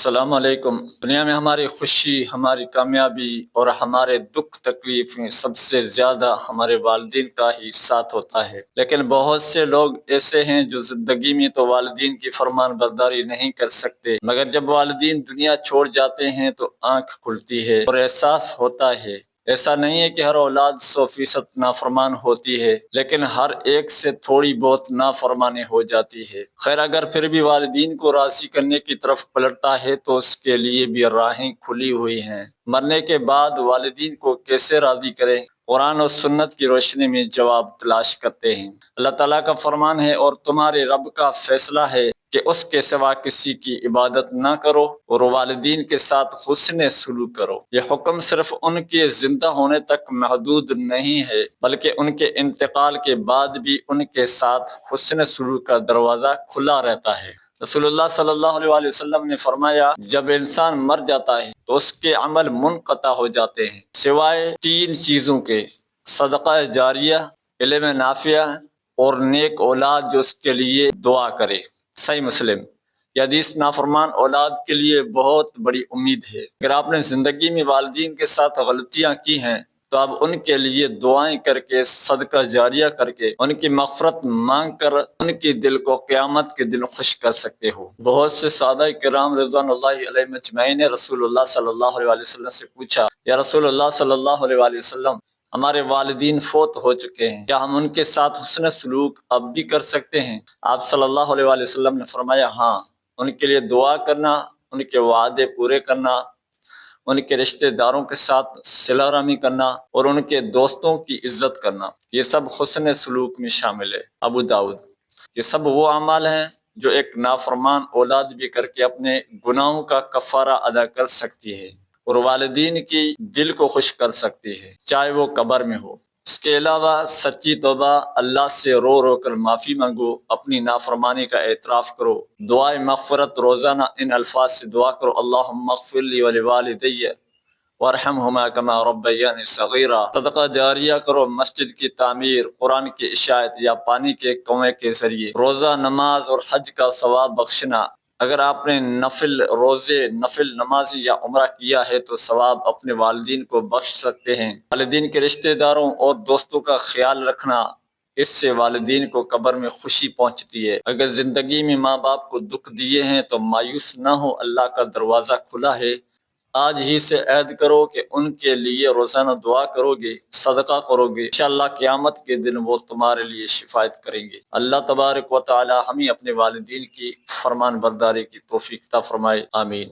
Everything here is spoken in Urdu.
السلام علیکم۔ دنیا میں ہماری خوشی، ہماری کامیابی اور ہمارے دکھ، تکلیف میں سب سے زیادہ ہمارے والدین کا ہی ساتھ ہوتا ہے۔ لیکن بہت سے لوگ ایسے ہیں جو زندگی میں تو والدین کی فرمان برداری نہیں کر سکتے، مگر جب والدین دنیا چھوڑ جاتے ہیں تو آنکھ کھلتی ہے اور احساس ہوتا ہے ایسا نہیں ہے کہ ہر اولاد سو فیصد نافرمان ہوتی ہے، لیکن ہر ایک سے تھوڑی بہت نافرمانی ہو جاتی ہے۔ خیر، اگر پھر بھی والدین کو راضی کرنے کی طرف پلٹتا ہے تو اس کے لیے بھی راہیں کھلی ہوئی ہیں۔ مرنے کے بعد والدین کو کیسے راضی کرے قرآن و سنت کی روشنی میں جواب تلاش کرتے ہیں۔ اللہ تعالیٰ کا فرمان ہے اور تمہارے رب کا فیصلہ ہے۔ کہ اس کے سوا کسی کی عبادت نہ کرو اور والدین کے ساتھ حسن سلوک کرو۔ یہ حکم صرف ان کے زندہ ہونے تک محدود نہیں ہے، بلکہ ان کے انتقال کے بعد بھی ان کے ساتھ حسن سلوک کا دروازہ کھلا رہتا ہے۔ رسول اللہ صلی اللہ علیہ وسلم نے فرمایا، جب انسان مر جاتا ہے تو اس کے عمل منقطع ہو جاتے ہیں۔ سوائے تین چیزوں کے، صدقہ جاریہ، علم نافیہ اور نیک اولاد جو اس کے لیے دعا کرے۔ صحیح مسلم۔ یہ حدیث نافرمان اولاد کے لیے بہت بڑی امید ہے۔ اگر آپ نے زندگی میں والدین کے ساتھ غلطیاں کی ہیں، تو آپ ان کے لیے دعائیں کر کے، صدقہ جاریہ کر کے ان کی مغفرت مانگ کر ان کی دل کو قیامت کے دن خوش کر سکتے ہو۔ بہت سے سادہ کرام رضوان اللہ علیہ مجمعین نے رسول اللہ صلی اللہ علیہ وسلم سے پوچھا، یا رسول اللہ صلی اللہ علیہ وسلم ہمارے والدین فوت ہو چکے ہیں۔ کیا ہم ان کے ساتھ حسن سلوک اب بھی کر سکتے ہیں؟ آپ صلی اللہ علیہ وسلم نے فرمایا ہاں ان کے لیے دعا کرنا، ان کے وعدے پورے کرنا، ان کے رشتہ داروں کے ساتھ سلا رحمی کرنا اور ان کے دوستوں کی عزت کرنا۔ یہ سب حسن سلوک میں شامل ہے۔ ابو داود یہ سب وہ اعمال ہیں جو ایک نافرمان اولاد بھی کر کے اپنے گناہوں کا کفارہ ادا کر سکتی ہے۔ اور والدین کی دل کو خوش کر سکتی ہے، چاہے وہ قبر میں ہو۔ اس کے علاوہ سچی توبہ اللہ سے رو رو کر معافی مانگو، اپنی نافرمانی کا اعتراف کرو۔ دعائے مغفرت، روزانہ ان الفاظ سے دعا کرو۔ اللہ مغفر لی ولی والدی ورحمہما کما ربیان صغیرہ صدقہ جاریہ کرو مسجد کی تعمیر، قرآن کی اشاعت یا پانی کے کنویں کے ذریعے۔ روزہ، نماز اور حج کا ثواب بخشنا۔ اگر آپ نے نفل، روزے، نفل نمازی یا عمرہ کیا ہے تو ثواب اپنے والدین کو بخش سکتے ہیں۔ والدین کے رشتہ داروں اور دوستوں کا خیال رکھنا اس سے والدین کو قبر میں خوشی پہنچتی ہے۔ اگر زندگی میں ماں باپ کو دکھ دیے ہیں تو مایوس نہ ہو، اللہ کا دروازہ کھلا ہے۔ آج ہی سے عہد کرو کہ ان کے لیے روزانہ دعا کرو گے صدقہ کرو گے انشاءاللہ قیامت کے دن وہ تمہارے لیے شفایت کریں گے۔ اللہ تبارک و تعالی ہمیں اپنے والدین کی فرمان برداری کی توفیق تا فرمائے۔ آمین۔